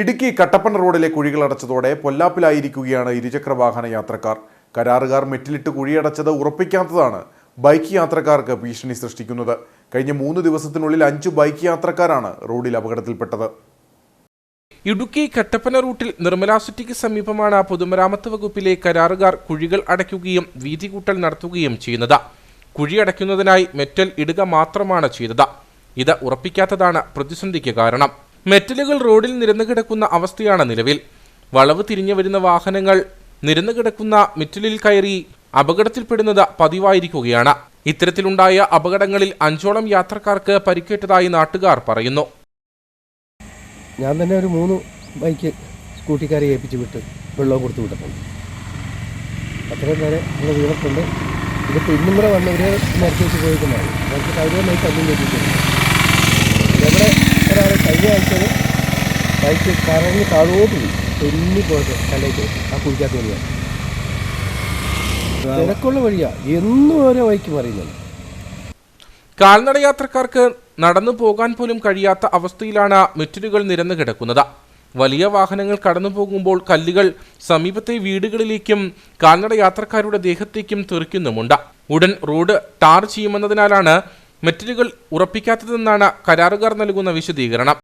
ഇടുക്കി കട്ടപ്പന റോഡിലെ കുഴികൾ അടച്ചതോടെ പൊല്ലാപ്പിലായിരിക്കുകയാണ് ഇരുചക്ര വാഹന യാത്രക്കാർ. കരാറുകാർ മെറ്റിലിട്ട് കുഴിയടച്ചത് ഉറപ്പിക്കാത്തതാണ് ബൈക്ക് യാത്രക്കാർക്ക് ഭീഷണി സൃഷ്ടിക്കുന്നത്. കഴിഞ്ഞ മൂന്ന് ദിവസത്തിനുള്ളിൽ അഞ്ചു ബൈക്ക് യാത്രക്കാരാണ് റോഡിൽ അപകടത്തിൽപ്പെട്ടത്. ഇടുക്കി കട്ടപ്പന റൂട്ടിൽ നിർമ്മലാ സിറ്റിക്ക് സമീപമാണ് പൊതുമരാമത്ത് വകുപ്പിലെ കരാറുകാർ കുഴികൾ അടയ്ക്കുകയും വീതി കൂട്ടൽ നടത്തുകയും ചെയ്യുന്നത്. കുഴി അടയ്ക്കുന്നതിനായി മെറ്റൽ ഇടുക മാത്രമാണ് ചെയ്തത്. ഇത് ഉറപ്പിക്കാത്തതാണ് പ്രതിസന്ധിക്ക് കാരണം. മെറ്റലുകൾ റോഡിൽ നിരന്നു കിടക്കുന്ന അവസ്ഥയാണ് നിലവിൽ. വളവ് തിരിഞ്ഞു വരുന്ന വാഹനങ്ങൾ നിരന്നു കിടക്കുന്ന മെറ്റലിൽ കയറി അപകടത്തിൽപ്പെടുന്നത് പതിവായിരിക്കുകയാണ്. ഇത്തരത്തിലുണ്ടായ അപകടങ്ങളിൽ അഞ്ചോളം യാത്രക്കാർക്ക് പരിക്കേറ്റതായി നാട്ടുകാർ പറയുന്നു. ഞാൻ തന്നെ ഒരു മൂന്ന് ബൈക്ക് സ്കൂട്ടിക്കാരെ ഏൽപ്പിച്ച് വിട്ട് വെള്ളം കൊടുത്തു വിട്ടിട്ടുണ്ട് അത്രയും നേരെ ഉള്ള വീണട്ടുണ്ട് ഇതിപ്പോൾ ഇന്നും കൂടെ വന്നവരെ വെച്ച് പോയിട്ടുണ്ടാവും അവർക്ക് ഇവിടെ ഒരാൾ കഴിഞ്ഞ ആഴ്ചയിൽ ബൈക്ക് കറങ്ങി താഴോട്ട് പോയി തെന്നി പോയിട്ട് കലയിട്ട് ആ കുഴിക്കാത്ത വഴിയാണ് തിരക്കുള്ള വഴിയാണ് എന്നും ഓരോ ബൈക്ക് പറയുന്നത് കാൽനട യാത്രക്കാർക്ക് നടന്നു പോകാൻ പോലും കഴിയാത്ത അവസ്ഥയിലാണ് മെറ്റലുകൾ നിരന്നു കിടക്കുന്നത്. വലിയ വാഹനങ്ങൾ കടന്നു പോകുമ്പോൾ കല്ലുകൾ സമീപത്തെ വീടുകളിലേക്കും കാൽനട യാത്രക്കാരുടെ ദേഹത്തേക്കും തെറിക്കുന്നുമുണ്ട്. ഉടൻ റോഡ് ടാർ ചെയ്യുമെന്നതിനാലാണ് മെറ്റലുകൾ ഉറപ്പിക്കാത്തതെന്നാണ് കരാറുകാർ നൽകുന്ന വിശദീകരണം.